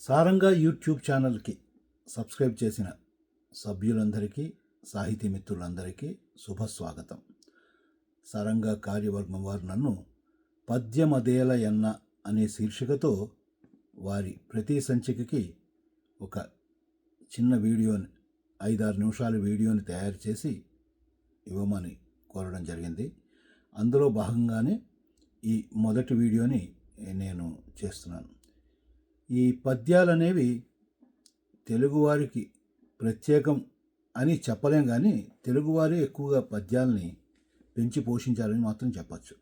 సారంగా YouTube ఛానల్కి subscribe చేసిన సభ్యులందరికీ సాహితీ మిత్రులందరికీ శుభస్వాగతం. సారంగా కార్యవర్గం వారు నన్ను పద్యమదేల ఎన్న అనే శీర్షికతో వారి ప్రతి సంచికకి ఒక చిన్న వీడియోని ఐదారు నిమిషాల వీడియోని తయారు చేసి ఇవ్వమని కోరడం జరిగింది. అందులో భాగంగానే ఈ మొదటి వీడియోని నేను చేస్తున్నాను. ఈ పద్యాలు అనేవి తెలుగువారికి ప్రత్యేకం అని చెప్పలేం కానీ తెలుగువారే ఎక్కువగా పద్యాల్ని పెంచి పోషించాలని మాత్రం చెప్పచ్చు.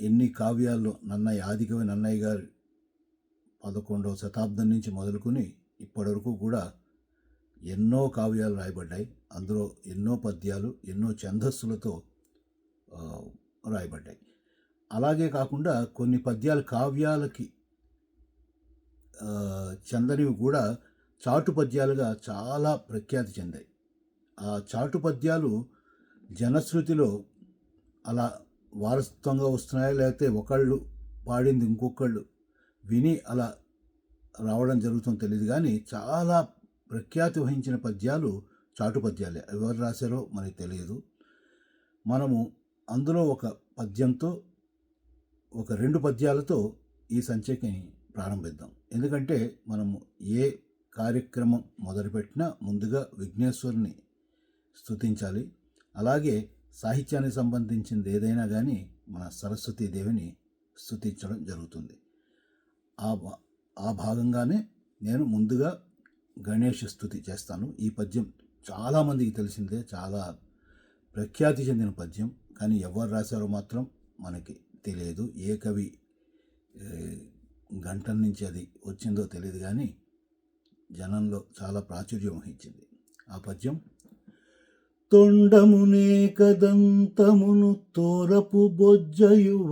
ఎన్ని కావ్యాల్లో నన్నయ్య ఆదికవి నన్నయ్య గారు పదకొండవ శతాబ్దం నుంచి మొదలుకొని ఇప్పటివరకు కూడా ఎన్నో కావ్యాలు రాయబడ్డాయి. అందులో ఎన్నో పద్యాలు ఎన్నో ఛందస్సులతో రాయబడ్డాయి. అలాగే కాకుండా కొన్ని పద్యాలు కావ్యాలకి చెందనివి కూడా చాటు పద్యాలుగా చాలా ప్రఖ్యాతి చెందాయి. ఆ చాటు పద్యాలు జనశ్రుతిలో అలా వారసత్వంగా వస్తున్నాయా లేకపోతే ఒకళ్ళు పాడింది ఇంకొకళ్ళు విని అలా రావడం జరుగుతుందో తెలియదు కానీ చాలా ప్రఖ్యాతి వహించిన పద్యాలు చాటు పద్యాలే ఎవరు రాశారో మనకి తెలియదు. మనము అందులో ఒక పద్యంతో ఒక రెండు పద్యాలతో ఈ సంచికని ప్రారంభిద్దాం. ఎందుకంటే మనము ఏ కార్యక్రమం మొదలుపెట్టినా ముందుగా విఘ్నేశ్వరుని స్థుతించాలి అలాగే సాహిత్యానికి సంబంధించింది ఏదైనా కానీ మన సరస్వతీ దేవిని స్థుతించడం జరుగుతుంది. ఆ భా- ఆ భాగంగానే నేను ముందుగా గణేష్ స్తుతి చేస్తాను. ఈ పద్యం చాలామందికి తెలిసిందే చాలా ప్రఖ్యాతి చెందిన పద్యం. కానీ ఎవరు రాశారో మాత్రం మనకి తెలియదు. ఏ కవి గంటల నుంచి అది వచ్చిందో తెలియదు కానీ జనంలో చాలా ప్రాచుర్యం వహించింది. ఆ పద్యం తొండమునే కదంతమును తోరపు బొజ్జయువామహస్తమున్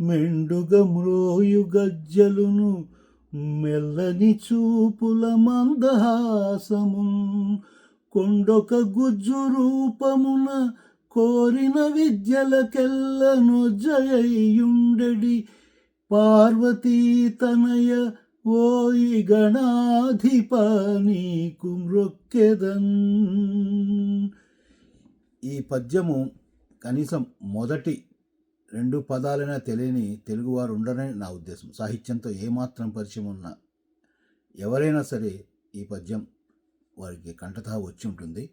మెండుగ మ్రోయు గజ్జలును మెల్లని చూపుల మందహాసమున్ కొండొక గుజ్జు రూపమున కోరిన విద్యలకెల్లను నొజ్జయుండెడి పార్వతీ తనయ ఓయి గణాధిప నీకు మృక్కెదన్ ఈ పద్యము కనీసం మొదటి రెండు పదాలైనా తెలియని తెలుగువారు ఉండరని నా ఉద్దేశం. సాహిత్యంతో ఏమాత్రం పరిచయం ఉన్న ఎవరైనా సరే ఈ పద్యం వారికి కంఠతా వచ్చి ఉంటుంది.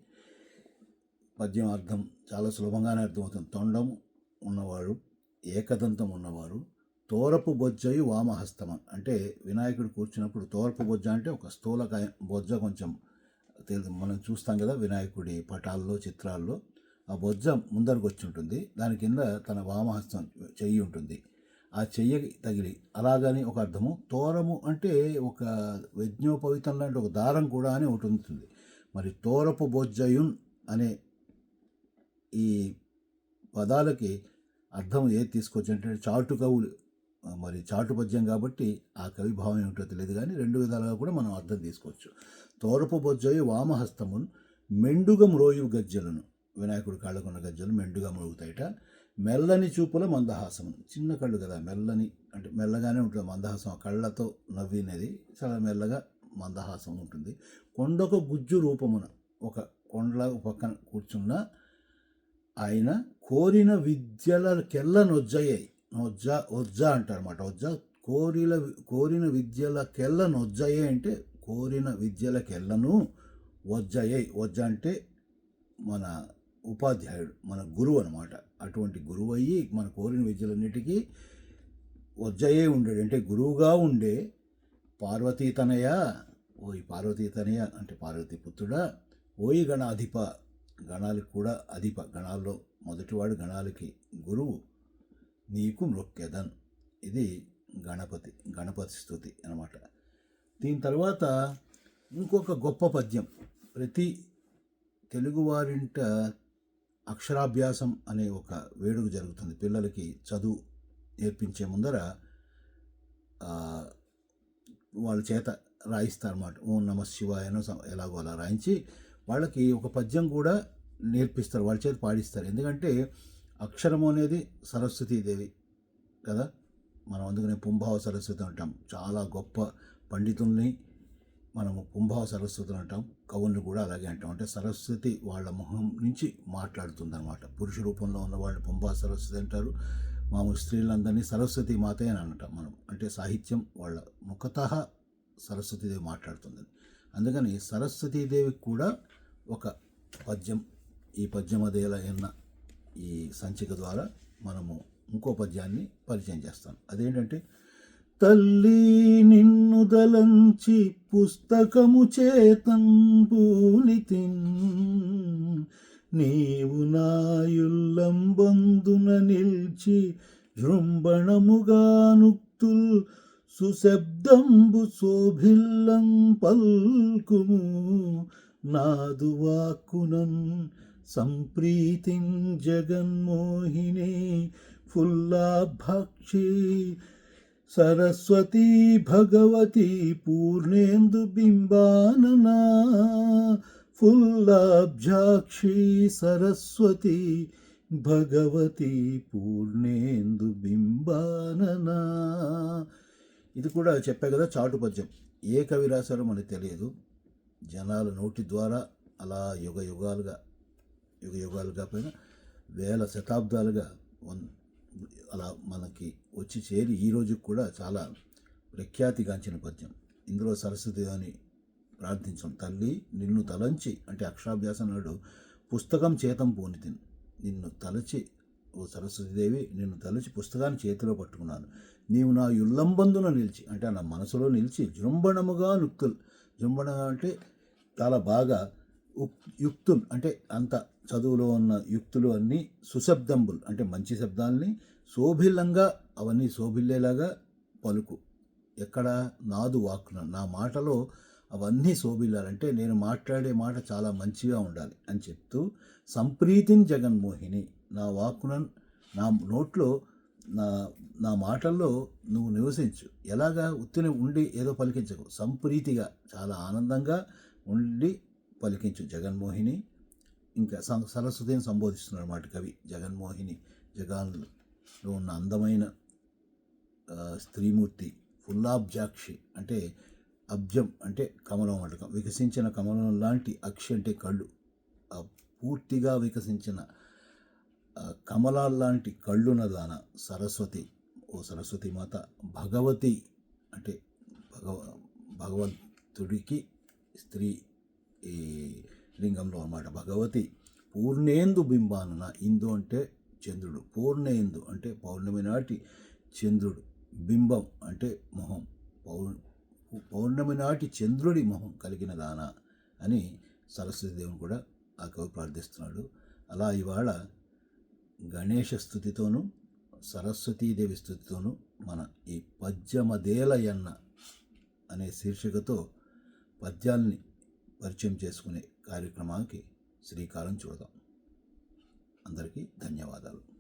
పద్యం అర్థం చాలా సులభంగానే అర్థమవుతుంది. తొండం ఉన్నవాడు ఏకదంతం ఉన్నవారు తోరపు బొజ్జయు వామహస్తమ. అంటే వినాయకుడు కూర్చున్నప్పుడు తోరపు బొజ్జ అంటే ఒక స్థూలకాయ బొజ్జ కొంచెం తెలు మనం చూస్తాం కదా వినాయకుడి పటాల్లో చిత్రాల్లో ఆ బొజ్జ ముందరకు వచ్చి ఉంటుంది దాని కింద తన వామహస్తం చెయ్యి ఉంటుంది. ఆ చెయ్యి తగిలి అలాగని ఒక అర్థము. తోరము అంటే ఒక యజ్ఞోపవితం లాంటి ఒక దారం కూడా అని ఒకటి ఉంటుంది మరి తోరపు బొజ్జయున్ అనే ఈ పదాలకి అర్థం ఏది తీసుకొచ్చి అంటే చాటు కవులు మరి చాటు పద్యం కాబట్టి ఆ కవి భావం ఏమిటో తెలియదు కానీ రెండు విధాలుగా కూడా మనం అర్థం తీసుకోవచ్చు. తోరపు బొజ్జయు వామహస్తమున్ మెండుగ మ్రోయు గజ్జలను. వినాయకుడు కాళ్ళకున్న గజ్జలు మెండుగా మ్రోగుతాయిట. మెల్లని చూపుల మందహాసము చిన్న కళ్ళు కదా మెల్లని అంటే మెల్లగానే ఉంటుంది మందహాసం. ఆ కళ్ళతో నవ్వినది చాలా మెల్లగా మందహాసం ఉంటుంది. కొండొక గుజ్జు రూపమున ఒక కొండల పక్కన కూర్చున్న ఆయన కోరిన విద్యలకెల్ల నొజ్జయ్యాయి నొజ్జ వజ్జ అంటారన్నమాట. ఒజ్జ కోరిల కోరిన విద్యలకెల్ల నొజ్జయ్యాయి అంటే కోరిన విద్యలకెల్లను వజ్జయ్యాయి వజ్జ అంటే మన ఉపాధ్యాయుడు మన గురువు అనమాట అటువంటి గురువు అయ్యి మన కోరిన విద్యలన్నిటికీ వజ్జయ్యే ఉండేడు. అంటే గురువుగా ఉండే పార్వతీతనయ ఓయి పార్వతీతనయ అంటే పార్వతీ పుత్రుడా ఓయి గణాధిప గణాలకు కూడా అధిప గణాల్లో మొదటివాడు గణాలకి గురువు. నీకు మృక్కెదన్. ఇది గణపతి గణపతి స్థుతి అనమాట దీని తర్వాత ఇంకొక గొప్ప పద్యం. ప్రతి తెలుగువారింట అక్షరాభ్యాసం అనే ఒక వేడుక జరుగుతుంది. పిల్లలకి చదువు నేర్పించే ముందర వాళ్ళ చేత రాయిస్తారన్నమాట. ఓం నమ శివాయనో ఎలాగో అలా రాయించి వాళ్ళకి ఒక పద్యం కూడా నేర్పిస్తారు వాళ్ళ చేతి పాడిస్తారు. ఎందుకంటే అక్షరము అనేది సరస్వతీదేవి కదా? మనం అందుకనే పుంభావ సరస్వతి అంటాం. చాలా గొప్ప పండితుల్ని మనము పుంభావ సరస్వతి అంటాం. కవుల్ని కూడా అలాగే అంటాం. అంటే సరస్వతి వాళ్ళ మొహం నుంచి మాట్లాడుతుంది అనమాట పురుష రూపంలో ఉన్న వాళ్ళు పుంభావ సరస్వతి అంటారు. మామూలు స్త్రీలందరినీ సరస్వతి మాతే అని అంటాం మనం. అంటే సాహిత్యం వాళ్ళ ముఖత సరస్వతిదేవి మాట్లాడుతుంది. అందుకని సరస్వతీదేవికి కూడా ఒక పద్యం ఈ పద్యమదేల ఎన్న ఈ సంచిక ద్వారా మనము ఇంకో పద్యాన్ని పరిచయం చేస్తాం. అదేంటంటే తల్లి నిన్ను దలంచి పుస్తకము చేతం పూనితిన్ నీవు నాయుల్లంబందున నిల్చి జృంభణముగానుక్తుల్ సుశబ్దంబు శోభిల్లం పల్కుము. నాదు వాక్కునన్ సంప్రీతిం జగన్మోహిని. ఫుల్లాభాక్షి సరస్వతీ భగవతి పూర్ణేందు బింబాననా. ఫుల్లాబ్జాక్షి సరస్వతి భగవతి పూర్ణేందు బింబాననా. ఇది కూడా చెప్పే కదా చాటు పద్యం. ఏ కవి రాశారో మనకు తెలియదు. జనాల నోటి ద్వారా అలా యుగ యుగాలుగా యుగ యుగాలుగా పైన వేల శతాబ్దాలుగా వన్- అలా మనకి వచ్చి చేరి ఈ రోజుకి కూడా చాలా ప్రఖ్యాతిగాంచిన పద్యం. ఇందులో సరస్వతి అని ప్రార్థించం. తల్లి నిన్ను తలంచి అంటే అక్షరాభ్యాసం నాడు పుస్తకం చేతం పోనితిన్. నిన్ను తలచి ఓ సరస్వతిదేవి నిన్ను తలచి పుస్తకాన్ని చేతిలో పట్టుకున్నాను. నీవు నా యుల్లంబందున నిలిచి అంటే నా మనసులో నిలిచి జృంభణముగా నుక్తులు. జృంభణ అంటే చాలా బాగా ఉక్- యుక్తులు అంటే అంత చదువులో ఉన్న యుక్తులు అన్నీ సుశబ్దంబులు అంటే మంచి శబ్దాల్ని శోభిల్లంగా అవన్నీ శోభిల్లేలాగా పలుకు. ఎక్కడ నాదు వాక్కున నా మాటలో అవన్నీ శోభిల్లాలంటే నేను మాట్లాడే మాట చాలా మంచిగా ఉండాలి అని చెప్తూ సంప్రీతిని జగన్మోహిని నా వాక్కున నా నోట్లో నా నా మాటల్లో నువ్వు నివసించు. ఎలాగా? ఉత్తిని ఉండి ఏదో పలికించకు. సంప్రీతిగా చాలా ఆనందంగా ఉండి పలికించు జగన్మోహిని. ఇంకా సం- సరస్వతిని సంబోధిస్తున్నాడు అన్నమాట కవి జగన్మోహిని. జగాన్లో ఉన్న అందమైన స్త్రీమూర్తి ఫుల్లాబ్జాక్షి అంటే అబ్జం అంటే కమలం వంటకం వికసించిన కమలం లాంటి అక్షి అంటే కళ్ళు. పూర్తిగా వికసించిన కమలాల్లాంటి కళ్ళున్నదాన దాన సరస్వతి ఓ సరస్వతి మాత భగవతి అంటే భగవ భగవంతుడికి స్త్రీ ఈ లింగంలో అన్నమాట. భగవతి పూర్ణేందు బింబానున ఇందు అంటే చంద్రుడు పూర్ణేందు అంటే పౌర్ణమి నాటి చంద్రుడు బింబం అంటే మొహం పౌ పౌర్ణమి నాటి చంద్రుడి మొహం కలిగిన దాన అని సరస్వతి దేవుని కూడా ఆ కవి ప్రార్థిస్తున్నాడు. అలా ఇవాళ గణేష స్థుతితోనూ సరస్వతీదేవి స్థుతితోనూ మన ఈ పద్యమదేలయన్న అనే శీర్షికతో పద్యాల్ని పరిచయం చేసుకునే కార్యక్రమానికి శ్రీకారం చూడదాం. అందరికీ ధన్యవాదాలు.